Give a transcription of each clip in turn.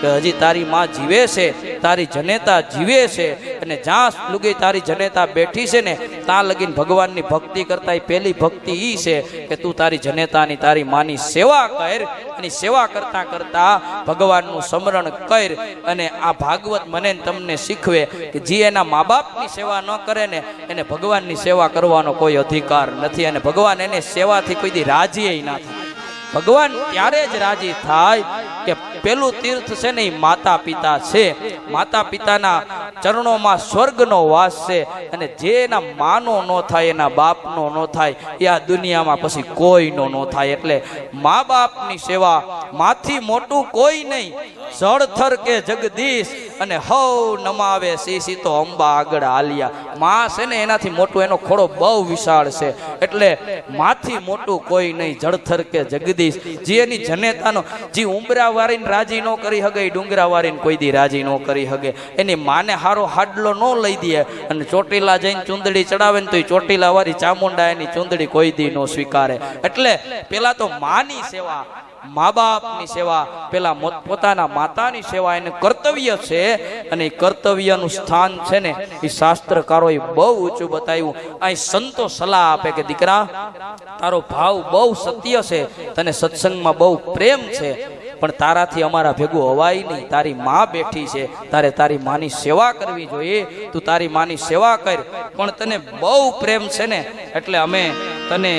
કે હજી તારી માં જીવે છે, તારી જનેતા જીવે છે અને જ્યાં લુગી તારી જનેતા બેઠી છે ને, ત્યાં લગીને ભગવાનની ભક્તિ કરતા એ પહેલી ભક્તિ એ છે કે તું તારી જનેતાની, તારી માની સેવા કર અને સેવા કરતા કરતા ભગવાનનું સ્મરણ કર અને આ ભાગવત મને તમને શીખવે કે જે એના મા બાપની સેવા ન કરે ને, એને ભગવાનની સેવા કરવાનો કોઈ અધિકાર નથી અને ભગવાન એને સેવાથી કોઈ દી રાજીએ ના થાય ભગવાન ત્યારે જ રાજી થાય કે પેલું તીર્થ છે ને માતા પિતા છે. માતા પિતાના ચરણોમાં સ્વર્ગનો વાસ છે અને જે એના માનો ન થાય, એના બાપનો ન થાય, એ આ દુનિયામાં પછી કોઈનો ન થાય. એટલે મા બાપની સેવા, માથી મોટું કોઈ નહીં. જળથર કે જગદીશ અને હવ નમાવે સીસી તો અંબા આગળ હાલ્યા. માં છે ને એનાથી મોટું, એનો ખોડો બહુ વિશાળ છે. એટલે માથી મોટું કોઈ નહીં, જળથર કે જગદીશ. જે એની જનેતાનો, જે ઉમરા વારીને રાજી ન કરી હગે, એ ડુંગરા વારીને કોઈ દી રાજી ન કરી હગે. એની માને હારો હાડલો ન લઈ દે અને ચોટીલા જઈને ચુંદડી ચડાવે ને તો એ ચોટીલા વાળી ચામુંડા એની ચુંદડી કોઈ દી ન સ્વીકારે. એટલે પેલા તો માની સેવા મા બાપની સેવા, પેલા પોતાના માતાની સેવા એને કર્તવ્ય છે અને એ કર્તવ્યનું સ્થાન છે ને એ શાસ્ત્રકારોએ બહુ ઊંચું બતાવ્યું. અહીં સંતો સલાહ આપે કે, દીકરા, તારો ભાવ બહુ સત્ય છે, તને સત્સંગમાં બહુ પ્રેમ છે, પણ તારાથી અમારા ભેગું હવાય નહીં. તારી માં બેઠી છે, તારે તારી માની સેવા કરવી જોઈએ. તું તારી માની સેવા કર, પણ તને બહુ પ્રેમ છે ને, એટલે અમે તને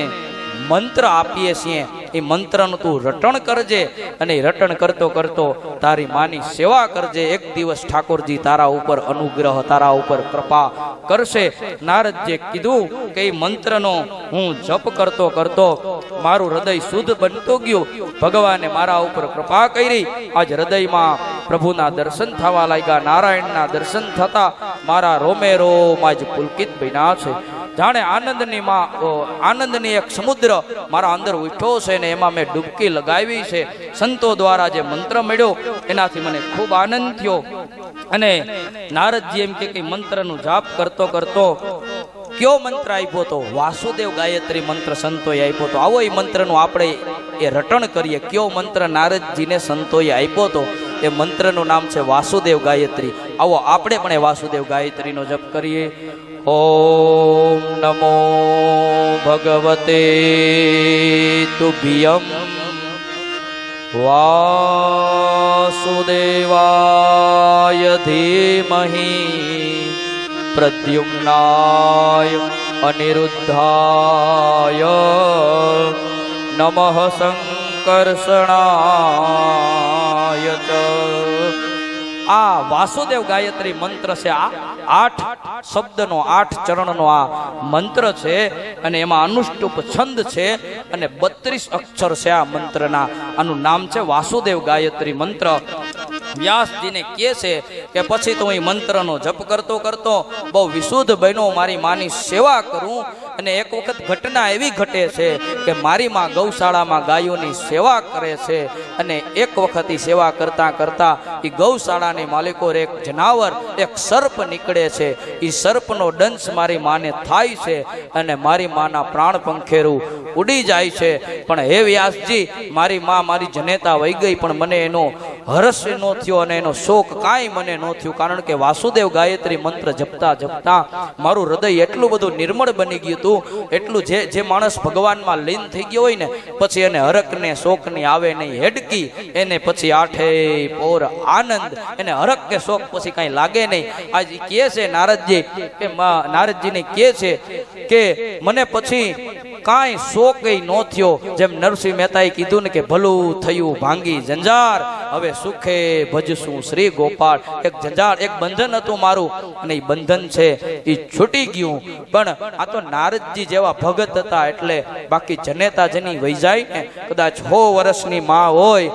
મંત્ર આપીએ છીએ. એ મંત્રનું તું રટણ કરજે અને રટણ કરતો કરતો તારી માની સેવા કરજે. એક દિવસ ઠાકોરજી તારા ઉપર અનુગ્રહ, તારા ઉપર કૃપા કરશે. નારદજીએ કીધું કે મંત્રનો હું જપ કરતો કરતો મારું હૃદય શુદ્ધ બનતું ગયું. ભગવાને મારા ઉપર કૃપા કરી. આજ હૃદયમાં પ્રભુના દર્શન થવા લાગ્યા. નારાયણના દર્શન થતા મારા રોમે રોમ આજ પુલકિત બન્યા છે. જાણે આનંદની માં આનંદની એક સમુદ્ર મારા અંદર ઉઠ્યો છે ને એમાં મેં ડૂબકી લગાવી છે. સંતો દ્વારા જે મંત્ર મળ્યો, એનાથી મને ખૂબ આનંદ થયો. અને નારદજી એમ કે મંત્રનું જાપ કરતો કરતો કયો મંત્ર આપ્યો તો? વાસુદેવ ગાયત્રી મંત્ર સંતોએ આપ્યો તો. આવો એ મંત્રનું આપણે એ રટણ કરીએ. કયો મંત્ર નારદજીને સંતોએ આપ્યો તો? એ મંત્રનું નામ છે વાસુદેવ ગાયત્રી. આવો આપણે પણ એ વાસુદેવ ગાયત્રીનો જપ કરીએ. ॐ नमो भगवते तुभ्यं वासुदेवाय धीमहि प्रद्युम्नाय अनिरुद्धाय नमः सङ्कर्षणाय च આ વાસુદેવ ગાયત્રી મંત્ર છે આ આઠ શબ્દનો, આઠ ચરણનો આ મંત્ર છે અને એમાં અનુષ્ટુપ છંદ છે અને બત્રીસ અક્ષર છે આ મંત્રના. આનું નામ છે વાસુદેવ ગાયત્રી મંત્ર. વ્યાસજીને કહે છે કે પછી તો હું મંત્રનો જપ કરતો કરતો બહુ વિશુદ્ધ બહેનો મારી માની સેવા કરું અને એક વખત ઘટના એવી ઘટે છે કે મારી માં ગૌશાળામાં ગાયોની સેવા કરે છે અને એક વખત એ સેવા કરતાં કરતાં એ ગૌશાળાની માલિકો એક જનાવર, એક સર્પ નીકળે છે. એ સર્પનો દંશ મારી માને થાય છે અને મારી માના પ્રાણ પંખેરું ઉડી જાય છે. પણ હે વ્યાસજી, મારી માં મારી જનેતા વહી ગઈ, પણ મને એનો હર્ષ ન થયો અને એનો શોક કાંઈ મને ન થયું. કારણ કે વાસુદેવ ગાયત્રી મંત્ર જપતા જપતા મારું હૃદય એટલું બધું નિર્મળ બની ગયું હતું. એટલું જે જે માણસ ભગવાનમાં લીન થઈ ગયો હોય ને, પછી એને હરકને શોકની આવે નહીં. હેડકી, એને પછી આઠે પોર આનંદ, એને હરક કે શોક પછી કાંઈ લાગે નહીં. આજ કે છે નારદજી કે નારદજીને કે છે કે મને પછી કાંઈ શોક ન થયો. જેમ નરસિંહ મહેતાએ કીધું ને કે ભલું થયું, ભાંગી જંજાર હવે સુખે ભજશું શ્રી ગોપાળ. એક જંજાર એક બંધન હતું મારું અને એ બંધન છે એ છૂટી ગયું. પણ આ તો નારદજી જેવા ભગત હતા એટલે બાકી જનેતા જેની વહી ને. કદાચ હો વર્ષની માં હોય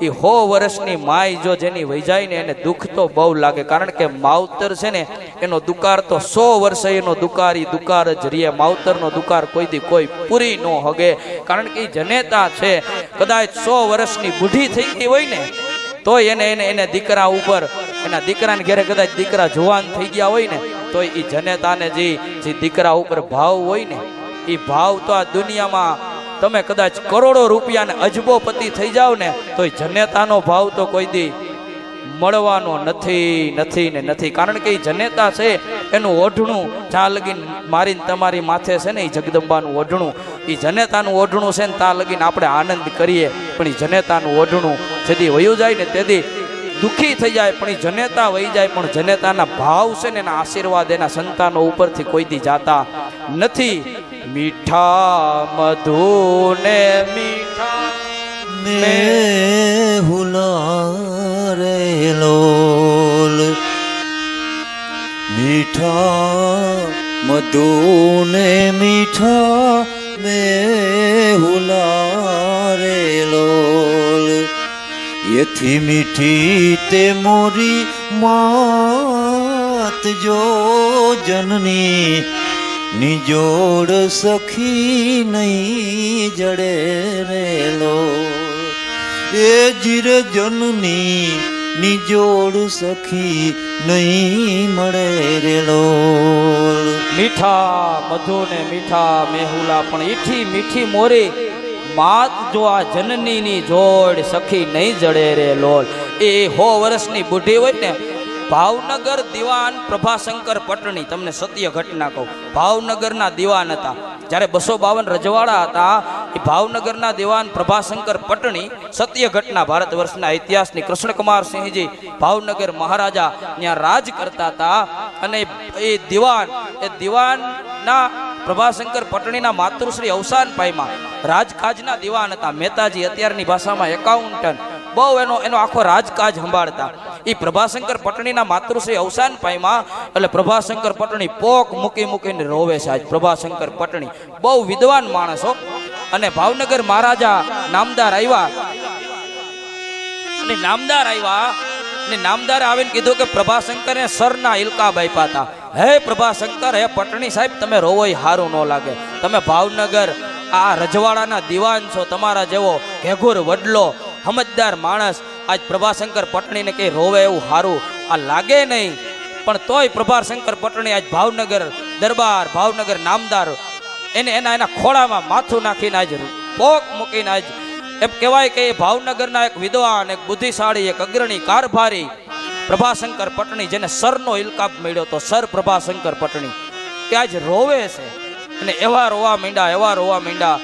એ હો વર્ષની માય જો જેની વહી જાય ને એને દુઃખ તો બહુ લાગે, કારણ કે માવતર છે ને, એનો દુકાર તો સો વર્ષે એનો દુકાર, ઈ દુકાર જ રીએ. માવતરનો દુકાર કોઈ દી કોઈ પૂરી ન હગે. કારણ કે એ જનેતા છે. કદાચ સો વર્ષની બુઢી થઈ ગઈ હોય ને, તોય એને એને એને દીકરા ઉપર, એના દીકરાને ઘેરે કદાચ દીકરા જુવાન થઈ ગયા હોય ને, તોય એ જનેતાને જે દીકરા ઉપર ભાવ હોય ને એ ભાવ તો આ દુનિયામાં તમે કદાચ કરોડો રૂપિયાને અજબોપતિ થઈ જાવ ને, તોય જનેતાનો ભાવ તો કોઈ દી મળવાનો નથી નથી ને નથી. કારણ કે એ જનેતા છે, એનું ઓઢણું જ્યાં લગીન મારીને તમારી માથે છે ને એ જગદંબાનું ઓઢણું. એ જનેતાનું ઓઢણું છે ને ત્યાં લગીને આપણે આનંદ કરીએ, પણ એ જનેતાનું ઓઢણું જેથી વયું જાય ને તેથી દુઃખી થઈ જાય, પણ એ જનેતા વહી જાય, પણ જનેતાના ભાવ છે ને એના આશીર્વાદ એના સંતાનો ઉપરથી કોઈ દી જાતા નથી. મીઠા મધુ ને મીઠા મેં હુલારે લોલ. મીઠા મધુને મીઠા મે હુલારે લોલ. એથી મીઠી તે મોરી માત જો જનની નિજોડ સખી નહીં જડે રેલો એ જીર જનની નિજોડ સખી નહીં મળે રેલો મીઠા મધુ ને મીઠા મેહુલા, પણ ઈઠી મીઠી મોરી માત જો આ જનનીની જોડ સખી નહીં જડે રે લોલ. એ હો વર્ષની બુઢી હોય ને ભાવનગર દિવાન પ્રભાશંકર પટણી, તમને સત્ય ઘટના કહું. ભાવનગરના દિવાન હતા. જ્યારે બસો બાવન રજવાડા હતા, એ ભાવનગરના દિવાન પ્રભાશંકર પટણી સત્ય ઘટના ભારત વર્ષના ઇતિહાસની કૃષ્ણકુમાર સિંહજી ભાવનગર મહારાજા ત્યાં રાજ કરતા હતા. અને એ દિવાન, એ દિવાનના પ્રભાશંકર પટણીના માતૃશ્રી અવસાન પામ્યા. રાજકાજના દિવાન હતા. મહેતાજી અત્યારની ભાષામાં એકાઉન્ટન્ટ. બહુ એનો એનો આખો રાજકાજ સંભાળતા. એ પ્રભાશંકર પટણીના માતૃશ્રી અવસાન પામ્યા. એટલે પ્રભાશંકર પટણી પોક મૂકી મૂકીને રોવે છે આજ પ્રભાશંકર પટણી. બહુ વિદ્વાન માણસો અને ભાવનગર મહારાજા નામદાર આવ્યા અને નામદાર આવ્યા ને નામદાર આવીને કીધું કે પ્રભાશંકરે સરના ઇલકા બાઈપા હતા. હે પ્રભાશંકર, હે પટણી સાહેબ, તમે રોવો ય હારું ન લાગે. તમે ભાવનગર, આ રજવાડાના દિવાન છો, તમારા જેવો ઘેઘુર વડલો, સમજદાર માણસ આજ પ્રભાશંકર પટણીને કંઈ રોવે એવું સારું આ લાગે નહીં. પણ તોય પ્રભાશંકર પટણી આજ ભાવનગર દરબાર, ભાવનગર નામદાર, એને એના એના ખોળામાં માથું નાખીને આજ પોક મૂકીને આજ એમ કહેવાય કે એ ભાવનગરના એક વિદ્વાન, એક બુદ્ધિશાળી, એક અગ્રણી, કારભારી પ્રભાશંકર પટણી, જેને સરનો ઇલકાબ મળ્યો તો સર પ્રભાશંકર પટણી, કે આજ રોવે છે. અને એવા રોવા મીંડા, એવા રોવા મીંડા.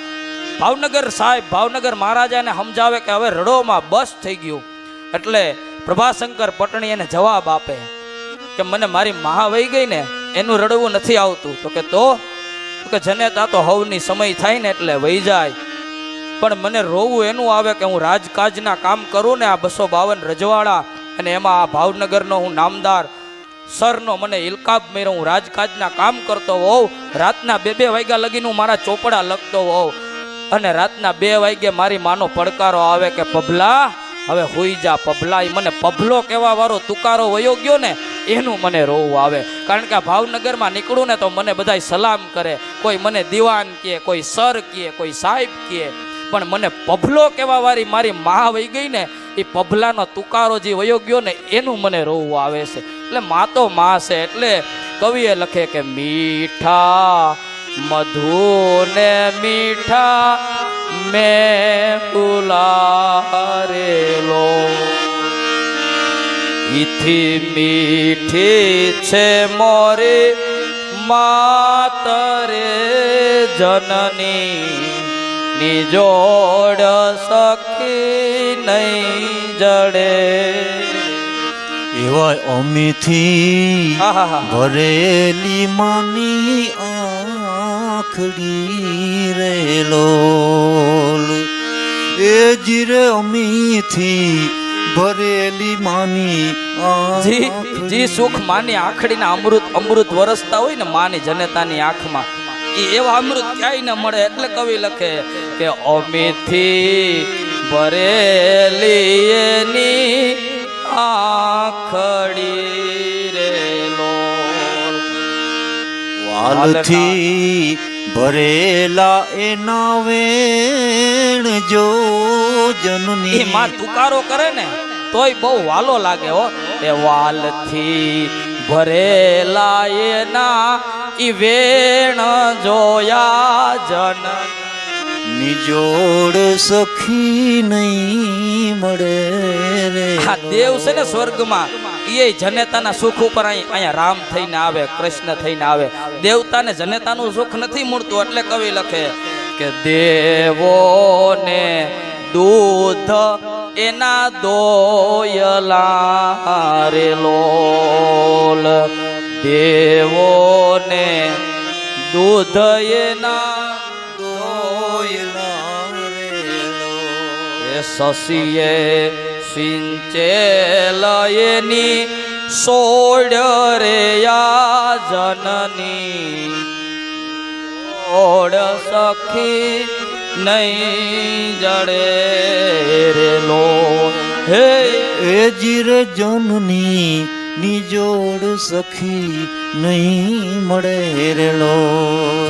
ભાવનગર સાહેબ, ભાવનગર મહારાજાને સમજાવે કે હવે રડોમાં બસ થઈ ગયું. એટલે પ્રભાશંકર પટણી એને જવાબ આપે કે મને મારી મહા વહી ગઈ ને, એનું રડવું નથી આવતું. તો કે તો? કે જનેતા તો હવની સમય થાય ને એટલે વહી જાય. પણ મને રોવું એનું આવે કે હું રાજકાજના કામ કરું ને આ બસો બાવન રજવાડા અને એમાં આ ભાવનગરનો હું નામદાર સરનો મને ઇલકાબ મેરો, હું રાજકાજના કામ કરતો હોઉં, રાતના બે બે વાગ્યા લગીને હું મારા ચોપડા લખતો હોઉં. અને રાતના બે વાગે મારી માનો પડકારો આવે કે પભલા હવે હોઈ જા પભલા મને પભલો કહેવા વાળો તુકારો વયો ગયો ને, એનું મને રોવું આવે. કારણ કે ભાવનગરમાં નીકળું ને તો મને બધાય સલામ કરે. કોઈ મને દિવાન કહે કોઈ સર કહે કોઈ સાહેબ કહે પણ મને પભલો કહેવા વાળી મારી મા વહી ગઈ ને, એ પભલાનો તુકારો જે વયો ગયો ને, એનું મને રોવું આવે છે. એટલે મા તો મા છે, એટલે કવિએ લખે કે મીઠા મધુ ને મીઠા મેં બુલારેલો ઈથી મીઠી છે મોરે માતરે જનની નિજોડ સખી નહીં જડે એવા અમીથી આહાહા. ભરેલી આખડી રેલો એ જીરે અમીથી ભરેલી માની જી જી સુખ માની આખડીના અમૃત અમૃત વરસતા હોય ને માની જનતાની આંખમાં એ એવા અમૃત ક્યાંય ન મળે. એટલે કવિ લખે કે અમીથી ભરેલી એની આખડી રેલો વાલથી ભરેલા એના વેણ જો જનની એ માં તુકારો કરે ને તોય બહુ વાલો લાગે હો. એ વાલથી ભરેલા એના ઈ વેણ જોયા જન. નિજોડ સખી નહીં મળે રે આ દેવ છે ને સ્વર્ગમાં એ જનેતાના સુખ ઉપર અહીં અહીંયા રામ થઈને આવે, કૃષ્ણ થઈને આવે દેવતાને જનેતાનું સુખ નથી મળતું, એટલે કવિ લખે કે દેવોને દૂધ એના દોયલા રે લોલ દેવોને દૂધ એના દોયલા રેલો. એ શશીએ સિંચેલ લયની સોડ રે યા જનની. ઓડ સખી નહીં જડે રે લો હે એ જીર જનની નિજોડ સખી નહીં મળે રેલો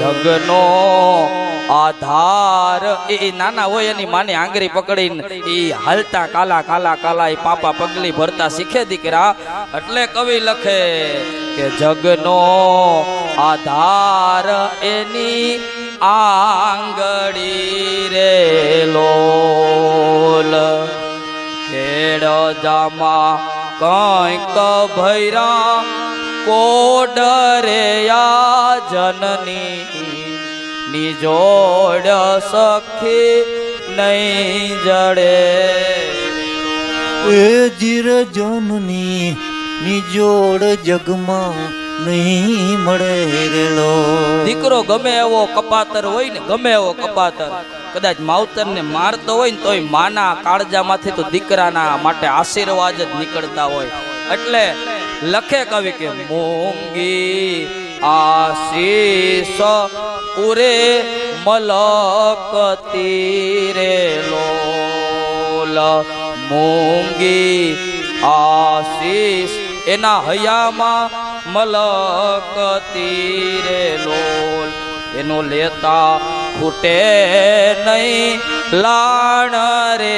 જગનો આધાર. એ નાના હોય એની માની આંગળી પકડીને એ હાલતા કાલા કાલા કાલા એ પાપા પગલી ભરતા શીખે દીકરા. એટલે કવિ લખે કે જગનો આધાર એની આંગળી રે લોલ. ખેડ જામા કંઈક ભૈરા કોડરે આ જનની નિજોડ સખી નહીં જડે. એ જીર જનની નિજોડ જગમાં નહીં મળે રેલો. દીકરો ગમે એવો કપાતર હોય ને ગમે એવો કપાતર. કદાચ માવતરને મારતો હોય ને તોય માના કાળજામાંથી તો દીકરાના માટે આશીર્વાદ જ નીકળતા હોય. એટલે લખે કવિ કે મોંગી આશીષ ઉરે મલક તીરે લોલ મૂંગી આશીષ એના હયામાં મલક તીરે લોલ એનો લેતા ખૂટે નહીં લાણ રે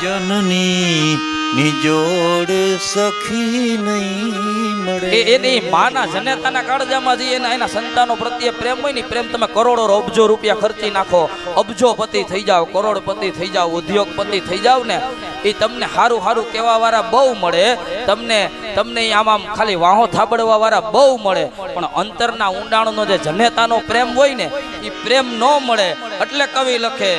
જનની નિજોડ સખી નહીં મળે એ એની માના જનેતાના કાળજામાં જે એના એના સંતાનો પ્રત્યે પ્રેમ હોય ને પ્રેમ તમે કરોડો અબજો રૂપિયા ખર્ચી નાખો અબજોપતિ થઈ જાવ કરોડપતિ થઈ જાવ ઉદ્યોગપતિ થઈ જાવ ને એ તમને સારું સારું કહેવા વાળા બહુ મળે. તમને તમને આમ ખાલી વાહો થાબડવા વાળા બહુ મળે. પણ અંતરના ઊંડાણનો જે જનેતાનો પ્રેમ હોય ને એ પ્રેમ ન મળે. એટલે કવિ લખે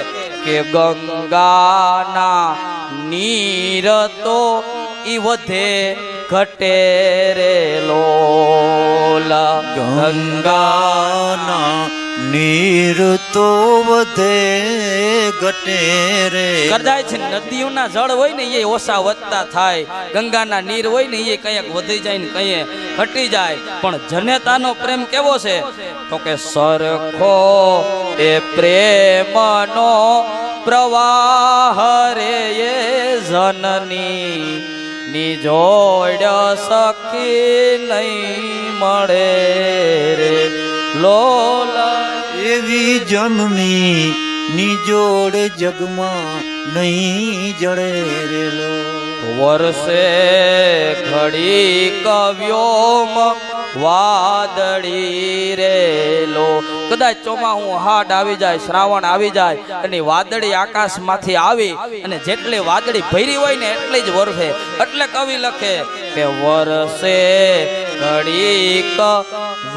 કે ગંગાના નીર તો ઈ વધે ઘટે રે લોલા. ગંગાના નીર તો વધે ઘટે રે કદાચ નદીઓના જળ હોય ને એ ઓછા વધતા થાય. ગંગાના નીર હોય ને એ કંઈક વધી જાય ને કંઈ ઘટી જાય. પણ જનેતાનો પ્રેમ કેવો છે? તો કે સરખો એ પ્રેમનો પ્રવાહ રે એ જનની નિજોડ સખી નહીં મળે રે. લોલ એવી જનની નિજોડ જગમાં નહીં જડે રેલો. વર્ષે ઘડી કવ્યોમ વાદળી રેલો. કદાચ ચોમા હું હાડ આવી જાય, શ્રાવણ આવી જાય, અને વાદળી આકાશમાંથી આવી, અને જેટલી વાદળી ભરી હોય ને એટલી જ વર્ષે એટલે કવિ લખે કે, વર્ષે ઘડીક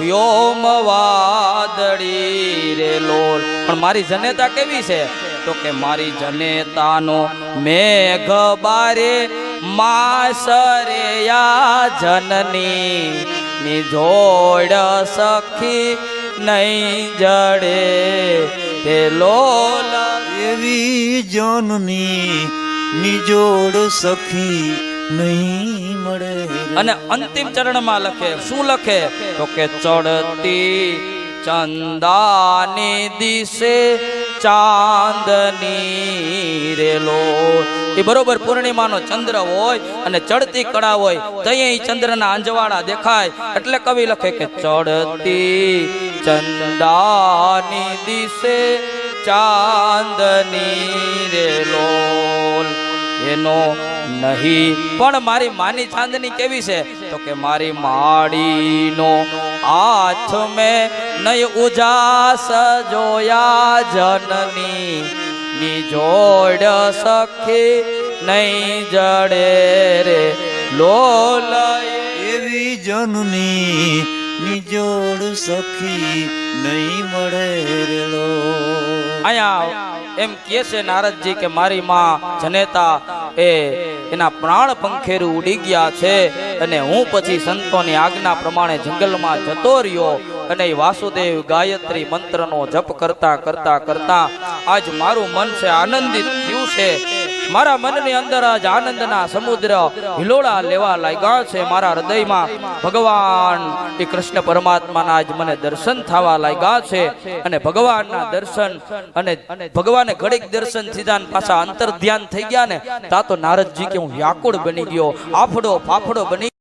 વ્યોમ વાદળી રેલો પણ મારી જનેતા કેવી છે? તો કે મારી જનેતાનો મેઘ બારે માસરેયા જનની નિજોડ સખી નહીં જડે. તે લોલ એવી જનની નિજોડ સખી અને અંતિમ ચરણમાં લખે, શું લખે? તો કે ચડતી ચંદાની દિશે, ચાંદની રેલો. એ બરોબર પૂર્ણિમાનો ચંદ્ર હોય અને ચડતી કળા હોય તય ચંદ્રના અંજવાળા દેખાય. એટલે કવિ લખે કે ચડતી ચંદાની દિશે, ચાંદની રેલો. એનો નહીં. પણ મારી માની ચાંદની કેવી છે? તો કે મારી માડીનો હાથ મેં નહીં ઉજાસ જોયા જનની. નિજોડ સખી નહીં જડે રે. લોલય એવી જનની નિજોડ સખી નહીં મળે રેલો અહીંયા એમ કે છે નારદજી કે મારી માં જનેતા એ એના પ્રાણ પંખેરું ઉડી ગયા છે અને હું પછી સંતોની આજ્ઞા પ્રમાણે જંગલમાં જતો રહ્યો અને વાસુદેવ ગાયત્રી મંત્રનો જપ કરતા કરતા કરતા આજ મારું મન છે આનંદિત થયું છે. મારા મનની અંદર આજ આનંદના સમુદ્ર હિલોળા લેવા લાગ્યા છે મારા હૃદયમાં. ભગવાન એ કૃષ્ણ પરમાત્માના આજ મને દર્શન થવા લાગ્યા છે અને ભગવાનના દર્શન અને ભગવાને ઘડીક દર્શન થીધા પાછા અંતર ધ્યાન થઈ ગયા ને, તા તો નારદજી કે હું વ્યાકુળ બની ગયો, આફડો ફાફડો બની